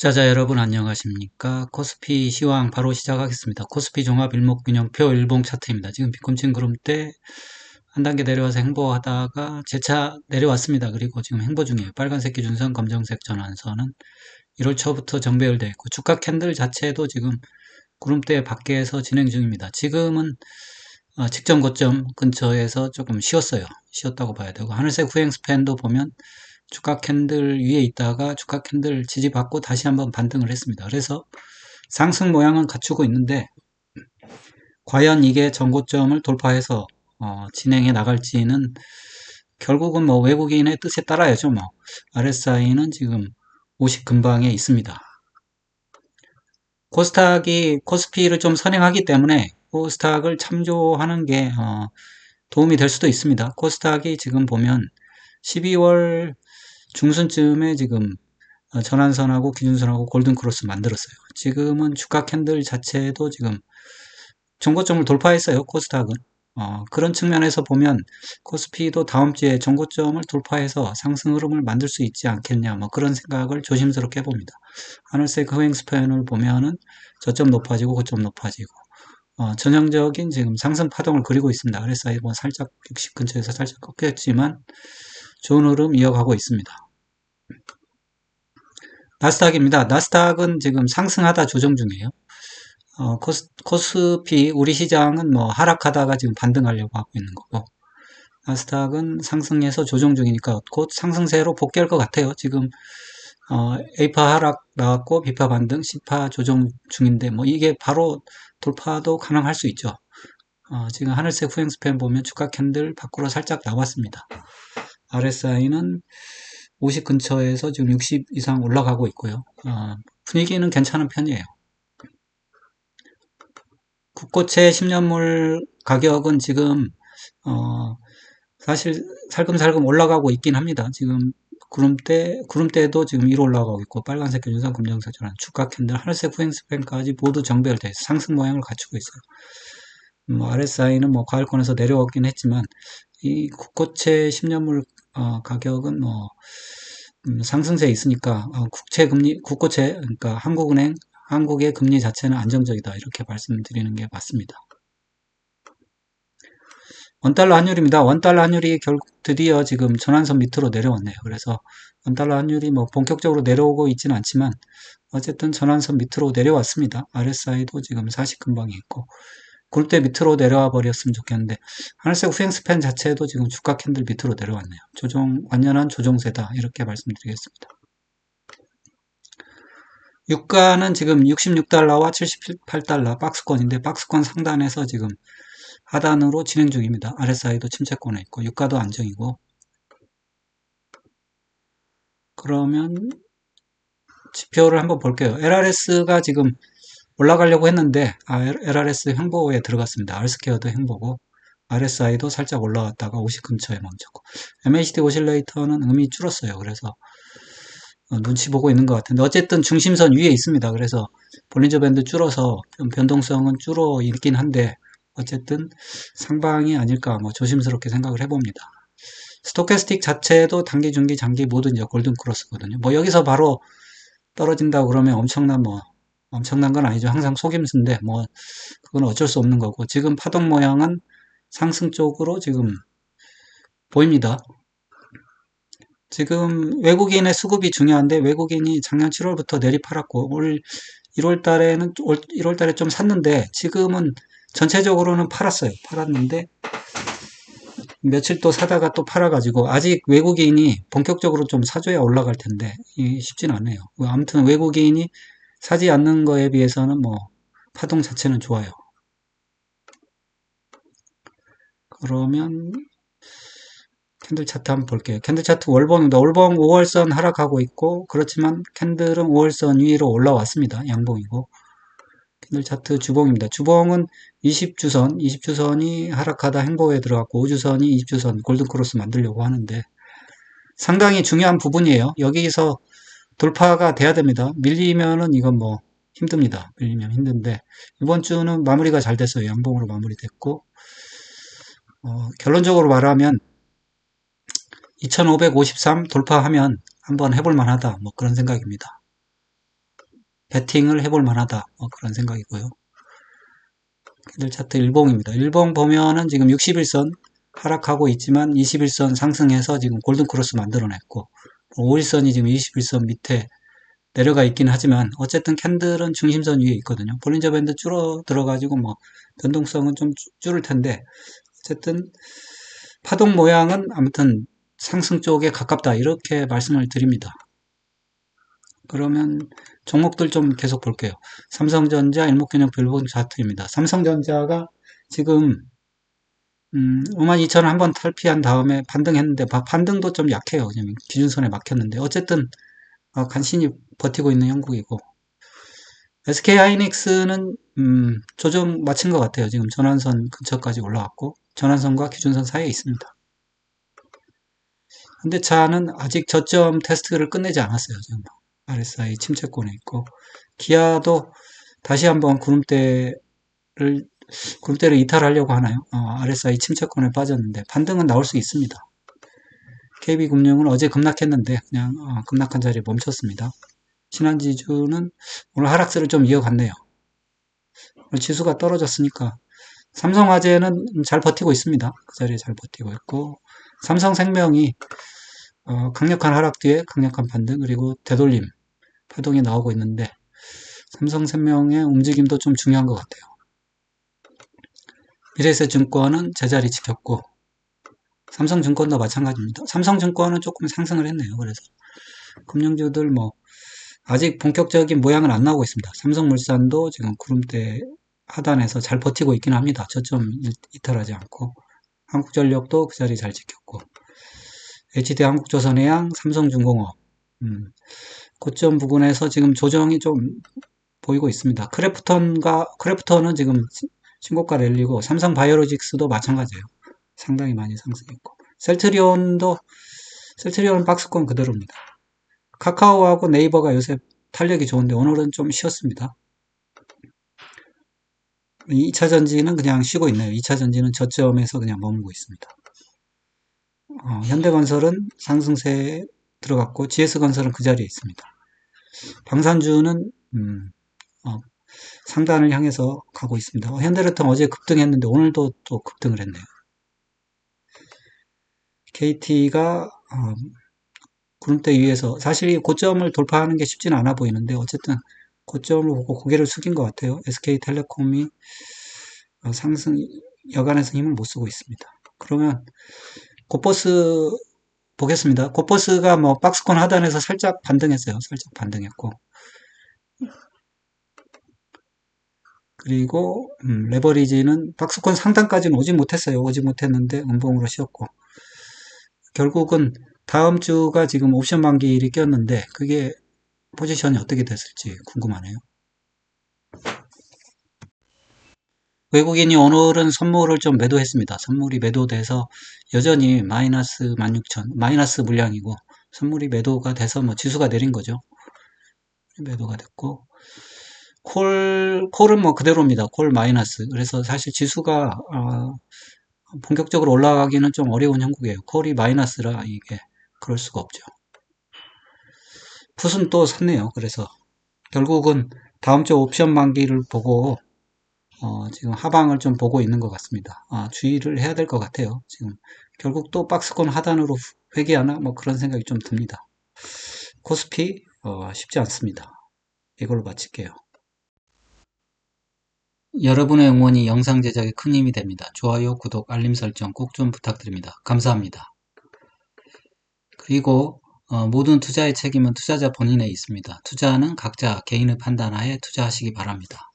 투자자 여러분 안녕하십니까? 코스피 시황 바로 시작하겠습니다. 코스피 종합 일목균형표 일봉 차트입니다. 지금 비꿈친 구름대 한 단계 내려와서 행보하다가 재차 내려왔습니다. 그리고 지금 행보 중이에요. 빨간색 기준선 검정색 전환선은 1월 초부터 정배열되어 있고 주가 캔들 자체도 지금 구름대 밖에서 진행 중입니다. 지금은 어, 직전 고점 근처에서 조금 쉬었어요. 쉬었다고 봐야 되고 하늘색 후행 스팬도 보면 주가 캔들 위에 있다가 주가 캔들 지지받고 다시 한번 반등을 했습니다. 그래서 상승 모양은 갖추고 있는데 과연 이게 전고점을 돌파해서 어, 진행해 나갈지는 결국은 뭐 외국인의 뜻에 따라야죠. 뭐 RSI는 지금 50 근방에 있습니다. 코스닥이 코스피를 좀 선행하기 때문에 코스닥을 참조하는 게 어, 도움이 될 수도 있습니다. 코스닥이 지금 보면 12월 중순쯤에 지금 어, 전환선하고 기준선하고 골든크로스 만들었어요. 지금은 주가 캔들 자체도 지금 정고점을 돌파했어요. 코스닥은. 어, 그런 측면에서 보면 코스피도 다음 주에 정고점을 돌파해서 상승 흐름을 만들 수 있지 않겠냐 뭐 그런 생각을 조심스럽게 해봅니다. 하늘색 흐행 스팬을 보면은 저점 높아지고 고점 높아지고 어, 전형적인 지금 상승 파동을 그리고 있습니다. RSI 뭐 살짝 60 근처에서 살짝 꺾였지만 좋은 흐름 이어가고 있습니다. 나스닥입니다. 나스닥은 지금 상승하다 조정 중이에요. 어, 코스, 코스피 우리 시장은 뭐 하락하다가 지금 반등하려고 하고 있는 거고 나스닥은 상승해서 조정 중이니까 곧 상승세로 복귀할 것 같아요. 지금 어, A파 하락 나왔고 B파 반등, C파 조정 중인데 뭐 이게 바로 돌파도 가능할 수 있죠. 어, 지금 하늘색 후행 스팬 보면 주가 캔들 밖으로 살짝 나왔습니다. RSI는 50 근처에서 지금 60 이상 올라가고 있고요. 어, 분위기는 괜찮은 편이에요. 국고채 10년물 가격은 지금 어, 사실 살금살금 올라가고 있긴 합니다. 지금 구름대, 구름대도 지금 위로 올라가고 있고 빨간색 견주선 검정색 전환 주가 캔들 하늘색 후행 스팬까지 모두 정배열돼 있어 상승 모양을 갖추고 있어요. 음, RSI는 뭐 과일권에서 내려왔긴 했지만 이 국고채 10년물 어, 가격은 뭐 음, 상승세에 있으니까 어, 국채 금리 국고채 그러니까 한국은행 한국의 금리 자체는 안정적이다 이렇게 말씀드리는 게 맞습니다. 원달러 환율입니다. 원달러 환율이 결국 드디어 지금 전환선 밑으로 내려왔네요. 그래서 원달러 환율이 뭐 본격적으로 내려오고 있지는 않지만 어쨌든 전환선 밑으로 내려왔습니다. RSI도 지금 40 근방에 있고 굴대 밑으로 내려와 버렸으면 좋겠는데 하늘색 후행 스팬 자체도 지금 주가 캔들 밑으로 내려왔네요. 조정 완연한 조정세다 이렇게 말씀드리겠습니다. 유가는 지금 66달러와 78달러 박스권인데 박스권 상단에서 지금 하단으로 진행 중입니다. RSI도 침체권에 있고 유가도 안정이고 그러면 지표를 한번 볼게요. LRS가 지금 올라가려고 했는데 아, LRS 행보에 들어갔습니다. R스퀘어도 행보고 RSI도 살짝 올라왔다가 50 근처에 멈췄고 MACD 오실레이터는 음이 줄었어요. 그래서 어, 눈치 보고 있는 것 같은데 어쨌든 중심선 위에 있습니다. 그래서 볼린저 밴드 줄어서 변동성은 줄어 있긴 한데 어쨌든 상방이 아닐까 뭐 조심스럽게 생각을 해봅니다. 스토캐스틱 자체도 단기, 중기, 장기 모두 이제 골든 크로스거든요. 뭐 여기서 바로 떨어진다 그러면 엄청난 뭐 엄청난 건 아니죠. 항상 속임수인데 뭐 그건 어쩔 수 없는 거고 지금 파동 모양은 상승 쪽으로 지금 보입니다. 지금 외국인의 수급이 중요한데 외국인이 작년 7월부터 내리 팔았고 올 1월 달에는 올 1월 달에 좀 샀는데 지금은 전체적으로는 팔았어요. 팔았는데 며칠 또 사다가 또 팔아가지고 아직 외국인이 본격적으로 좀 사줘야 올라갈 텐데 쉽진 않네요. 아무튼 외국인이 사지 않는 거에 비해서는 뭐 파동 자체는 좋아요. 그러면 캔들 차트 한번 볼게요. 캔들 차트 월봉입니다. 월봉 5월선 하락하고 있고 그렇지만 캔들은 5월선 위로 올라왔습니다. 양봉이고 캔들 차트 주봉입니다. 주봉은 20주선, 20주선이 하락하다 행보에 들어갔고 5주선이 20주선 골든크로스 만들려고 하는데 상당히 중요한 부분이에요. 여기서 돌파가 돼야 됩니다. 밀리면은 이건 뭐 힘듭니다. 밀리면 힘든데 이번 주는 마무리가 잘 됐어요. 양봉으로 마무리됐고 어, 결론적으로 말하면 2553 돌파하면 한번 해볼 만하다 뭐 그런 생각입니다. 베팅을 해볼 만하다. 뭐 그런 생각이고요. 캔들 차트 일봉입니다. 일봉 보면은 지금 61선 하락하고 있지만 21선 상승해서 지금 골든 크로스 만들어냈고 5일선이 지금 21선 밑에 내려가 있긴 하지만 어쨌든 캔들은 중심선 위에 있거든요. 볼린저 밴드 줄어 들어가지고 뭐 변동성은 좀 줄을 텐데 어쨌든 파동 모양은 아무튼 상승 쪽에 가깝다 이렇게 말씀을 드립니다. 그러면 종목들 좀 계속 볼게요. 삼성전자 일목균형표 일본 차트입니다. 삼성전자가 지금 음, 52,000원 한번 탈피한 다음에 반등했는데 반등도 좀 약해요. 기준선에 막혔는데 어쨌든 어, 간신히 버티고 있는 형국이고 SK 하이닉스는 음, 조정 마친 것 같아요. 지금 전환선 근처까지 올라왔고 전환선과 기준선 사이에 있습니다. 현대차는 아직 저점 테스트를 끝내지 않았어요. 지금 RSI 침체권에 있고 기아도 다시 한번 구름대를 구름대를 이탈하려고 하나요? 어, RSI 침체권에 빠졌는데 반등은 나올 수 있습니다. KB금융은 어제 급락했는데 그냥 어, 급락한 자리에 멈췄습니다. 신한지주는 오늘 하락세를 좀 이어갔네요. 지수가 떨어졌으니까 삼성화재는 잘 버티고 있습니다. 그 자리에 잘 버티고 있고 삼성생명이 어, 강력한 하락 뒤에 강력한 반등 그리고 되돌림 파동이 나오고 있는데 삼성생명의 움직임도 좀 중요한 것 같아요. 미래에셋증권은 제자리 지켰고 삼성증권도 마찬가지입니다. 삼성증권은 조금 상승을 했네요. 그래서 금융주들 뭐 아직 본격적인 모양은 안 나오고 있습니다. 삼성물산도 지금 구름대 하단에서 잘 버티고 있긴 합니다. 저점 이탈하지 않고 한국전력도 그 자리 잘 지켰고 HD 한국조선해양, 삼성중공업 음, 고점 부분에서 지금 조정이 좀 보이고 있습니다. 크래프턴과 크래프턴은 지금 신고가 랠리고 삼성 바이오로직스도 마찬가지예요. 상당히 많이 상승했고 셀트리온도 셀트리온 박스권 그대로입니다. 카카오하고 네이버가 요새 탄력이 좋은데 오늘은 좀 쉬었습니다. 2차 전지는 그냥 쉬고 있네요. 2차 전지는 저점에서 그냥 머물고 있습니다. 어, 현대건설은 상승세에 들어갔고 GS건설은 그 자리에 있습니다. 방산주는 음, 어, 상단을 향해서 가고 있습니다. 어, 현대르통 어제 급등했는데 오늘도 또 급등을 했네요. KT가 어, 구름대 위에서 사실 이 고점을 돌파하는 게 쉽지는 않아 보이는데 어쨌든 고점을 보고 고개를 숙인 것 같아요. SK텔레콤이 어, 상승 여간에서 힘을 못 쓰고 있습니다. 그러면 고버스 보겠습니다. 고버스가 뭐 박스권 하단에서 살짝 반등했어요. 살짝 반등했고 그리고 음, 레버리지는 박스권 상단까지는 오지 못했어요. 오지 못했는데 음봉으로 쉬었고 결국은 다음 주가 지금 옵션 만기일이 꼈는데 그게 포지션이 어떻게 됐을지 궁금하네요. 외국인이 오늘은 선물을 좀 매도했습니다. 선물이 매도돼서 여전히 마이너스 16,000, 마이너스 물량이고 선물이 매도가 돼서 뭐 지수가 내린 거죠. 매도가 됐고 콜, 콜은 뭐 그대로입니다. 콜 마이너스. 그래서 사실 지수가 어, 본격적으로 올라가기는 좀 어려운 형국이에요. 콜이 마이너스라 이게 그럴 수가 없죠. 풋은 또 샀네요. 그래서 결국은 다음 주 옵션 만기를 보고 어, 지금 하방을 좀 보고 있는 것 같습니다. 아, 주의를 해야 될 것 같아요. 지금 결국 또 박스권 하단으로 회귀하나 뭐 그런 생각이 좀 듭니다. 코스피 어, 쉽지 않습니다. 이걸로 마칠게요. 여러분의 응원이 영상 제작에 큰 힘이 됩니다. 좋아요, 구독, 알림 설정 꼭 좀 부탁드립니다. 감사합니다. 그리고 어, 모든 투자의 책임은 투자자 본인에 있습니다. 투자는 각자 개인의 판단하에 투자하시기 바랍니다.